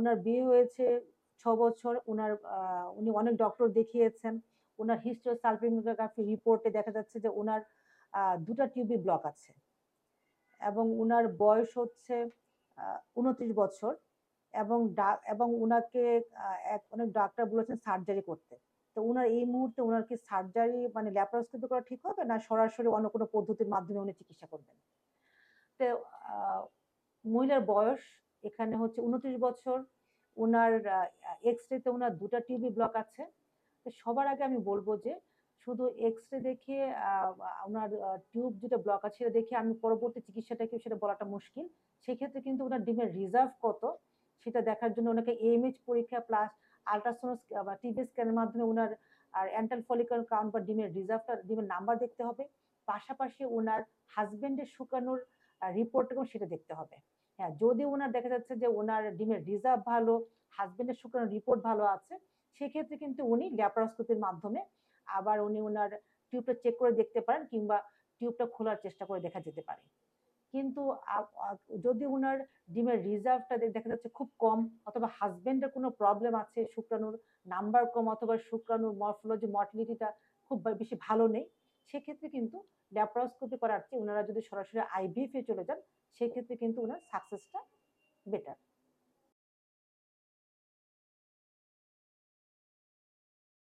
ওনার বিয়ে হয়েছে ছ বছর ওনার উনি অনেক ডক্টর দেখিয়েছেন। ওনার হিস্ট্রি সালপিনোগ্রাফি রিপোর্টে দেখা যাচ্ছে যে ওনার দুটা টিউবি ব্লক আছে। এবং ওনার বয়স হচ্ছে উনত্রিশ বছর। এবং এবং ওনাকে এক, অনেক ডাক্তার বলেছেন সার্জারি করতে। তো ওনার এই মুহূর্তে ওনার কি সার্জারি মানে ল্যাপারোস্কোপি করা ঠিক হবে না সরাসরি অন্য কোনো পদ্ধতির মাধ্যমে উনি চিকিৎসা করবেন? তো মহিলার বয়স এখানে হচ্ছে উনত্রিশ বছর। ওনার এক্স রেতে ওনার দুটা টিউবি ব্লক আছে। সবার আগে আমি বলব যে, শুধু এক্স রে দেখে ওনার টিউব যেটা ব্লক আছে সেটা দেখে আমি পরবর্তী চিকিৎসাটা কি সেটা বলাটা মুশকিল। সেক্ষেত্রে কিন্তু ওনার ডিমের রিজার্ভ কত, সেটা দেখার জন্য ওনাকে এএমএইচ পরীক্ষা প্লাস আলট্রাসাউন্ড বা টিভি স্ক্যানের মাধ্যমে ওনার আর অ্যান্টাল ফলিকল কাউন্ট বা ডিমের রিজার্ভটা ডিমের নাম্বার দেখতে হবে। পাশাপাশি ওনার হাজবেন্ডের শুকানোর রিপোর্ট এবং সেটা দেখতে হবে। হ্যাঁ যদি ওনার দেখা যাচ্ছে যে ওনার ডিমের রিজার্ভ ভালো, হাজবেন্ডের শুকানোর রিপোর্ট ভালো আছে, সেক্ষেত্রে কিন্তু উনি ল্যাপারোস্কোপির মাধ্যমে আবার উনি ওনার টিউবটা চেক করে দেখতে পারেন কিংবা টিউবটা খোলার চেষ্টা করে দেখা যেতে পারে। কিন্তু যদি ওনার ডিমের রিজার্ভটা দেখা যাচ্ছে খুব কম অথবা হাজবেন্ডের কোনো প্রবলেম আছে, শুক্রাণুর নাম্বার কম অথবা শুক্রাণুর মরফোলজি মর্টিলিটিটা খুব বেশি ভালো নেই সেক্ষেত্রে কিন্তু ল্যাপ্রোস্কোপি করার চেয়ে ওনারা যদি সরাসরি আইভিএফ চলে যান, সেক্ষেত্রে কিন্তু ওনার সাকসেসটা বেটার